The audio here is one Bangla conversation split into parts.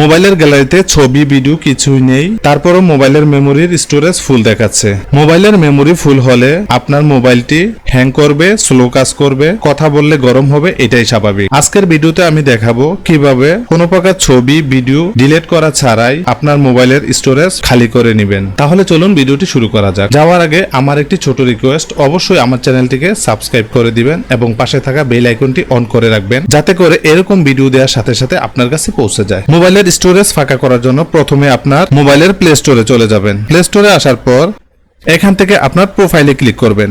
মোবাইলের গ্যালারিতে ছবি, ভিডিও কিছুই নেই। তারপরও মোবাইলের মেমোরির স্টোরেজ ফুল দেখাচ্ছে। মোবাইলের মেমোরি ফুল হলে আপনার মোবাইলটি হ্যাং করবে স্লো কাজ করবে, কথা বললে গরম হবে, এটাই স্বাভাবিক। আজকের ভিডিওতে আমি দেখাবো কীভাবে কোনো প্রকার ছবি, ভিডিও ডিলিট করা ছাড়াই আপনার মোবাইলের স্টোরেজ খালি করে নেবেন। তাহলে চলুন ভিডিওটি শুরু করা যাক। যাওয়ার আগে আমার একটি ছোট রিকোয়েস্ট অবশ্যই আমার চ্যানেলটিকে সাবস্ক্রাইব করে দিবেন এবং পাশে থাকা বেল আইকনটি অন করে রাখবেন, যাতে করে এরকম ভিডিও দেওয়ার সাথে সাথে আপনার কাছে পৌঁছে যায়। মোবাইলের স্টোরেজ ফাঁকা করার জন্য প্রথমে আপনার মোবাইলের প্লে স্টোরে চলে যাবেন। প্লে স্টোরে আসার পর এখান থেকে আপনার প্রোফাইলে ক্লিক করবেন।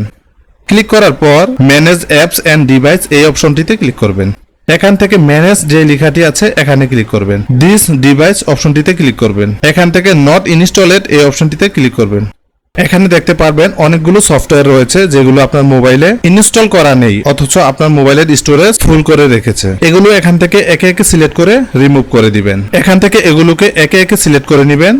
ক্লিক করার পর ম্যানেজ অ্যাপস অ্যান্ড ডিভাইস এই অপশনটিতে ক্লিক করবেন। এখান থেকে ম্যানেজ যে লেখাটি আছে এখানে ক্লিক করবেন। দিস ডিভাইস অপশনটিতে ক্লিক করবেন। এখান থেকে নট ইনস্টলেড এই অপশনটিতে ক্লিক করবেন। এখানে দেখতে পারবেন অনেকগুলো সফটওয়্যার রয়েছে যেগুলো আপনার মোবাইলে ইনস্টল করা নেই, অথচ আপনার মোবাইলের স্টোরেজ ফুল করে রেখেছে। এগুলো এখান থেকে একে একে সিলেক্ট করে রিমুভ করে দিবেন। এখান থেকে এগুলোকে একে একে সিলেক্ট করে নেবেন।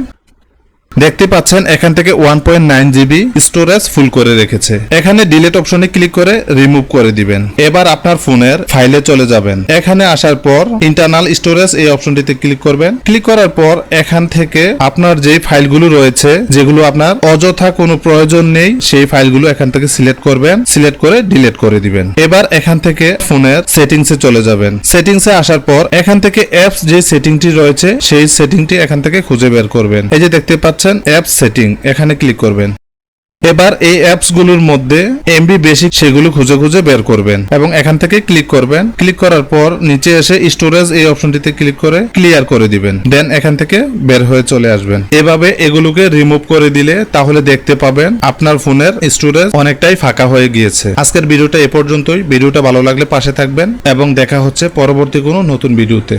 দেখতে পাচ্ছেন, এখান থেকে one point nine GB storage full করে রেখেছে। এখানে ডিলেট অপশনে ক্লিক করে রিমুভ করে দিবেন। এবার আপনার ফোনের ফাইলে চলে যাবেন। এখানে আসার পর ইন্টারনাল স্টোরেজ এই অপশনটিতে ক্লিক করবেন। ক্লিক করার পর এখান থেকে আপনার যে ফাইলগুলো রয়েছে, যেগুলো আপনার অযথা কোনো প্রয়োজন নেই, সেই ফাইলগুলো এখান থেকে সিলেক্ট করবেন। সিলেক্ট করে ডিলেট করে দিবেন। এবার এখান থেকে ফোনের সেটিংসে চলে যাবেন। সেটিংসে আসার পর এখান থেকে অ্যাপস যে সেটিংটি রয়েছে, সেই সেটিংটি এখান থেকে খুঁজে বের করবেন। এই যে দেখতে পাচ্ছেন অ্যাপস সেটিং। এখানে ক্লিক করবেন। এবার এই অ্যাপসগুলোর মধ্যে এমবি বেসিক সেগুলো খুঁজে খুঁজে বের করবেন এবং এখান থেকে ক্লিক করবেন। ক্লিক করার পর নিচে এসে স্টোরেজ এই অপশনটিতে ক্লিক করে ক্লিয়ার করে দিবেন। দেন এখান থেকে বের হয়ে চলে আসবেন। এভাবে এগুলোকে রিমুভ করে দিলে তাহলে দেখতে পাবেন আপনার ফোনের স্টোরেজ অনেকটাই ফাঁকা হয়ে গিয়েছে। আজকের ভিডিওটা এ পর্যন্তই। ভিডিওটা ভালো লাগলে পাশে থাকবেন এবং দেখা হচ্ছে পরবর্তী কোনো নতুন ভিডিওতে।